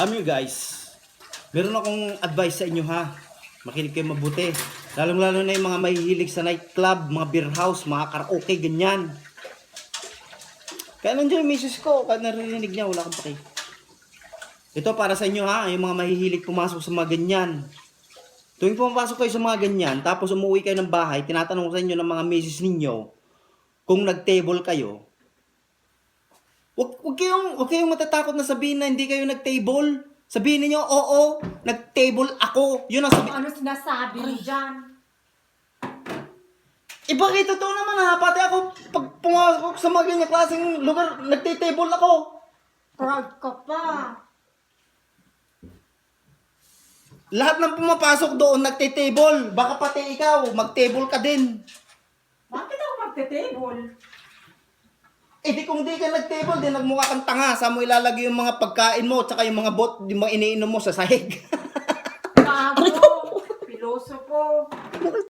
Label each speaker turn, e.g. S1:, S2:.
S1: Alam nyo guys, meron akong advice sa inyo ha. Makinig kayo mabuti. Lalong lalo na yung mga mahihilig sa nightclub, mga beer house, mga karaoke, ganyan. Kaya nandiyan yung misis ko, kahit narinig niya, wala akong paki. Ito para sa inyo ha, yung mga mahihilig pumasok sa mga ganyan. Tuwing pumapasok kayo sa mga ganyan, tapos umuwi kayo ng bahay, tinatanong sa inyo ng mga misis ninyo, kung nag-table kayo, Wag, wag kayong, wag kayong matatakot na sabihin na hindi kayo nag-table. Sabihin niyo, oo, nag-table ako. Yun ang sabi.
S2: Ano sinasabi mo dyan?
S1: Eh bakit totoo naman ha? Pati ako, pag pumasok ako sa mga ganyang klaseng lugar, nag-table ako.
S2: Proud ka pa.
S1: Lahat ng pumapasok doon, nag-table. Baka pati ikaw, mag-table ka din.
S2: Bakit ako magte-table?
S1: Eh di kung di ka nag-table, di nagmukha kang tanga. Saan mo ilalagay yung mga pagkain mo, tsaka yung mga bot, yung mga iniinom mo sa sahig.
S2: Gago. Piloso ko.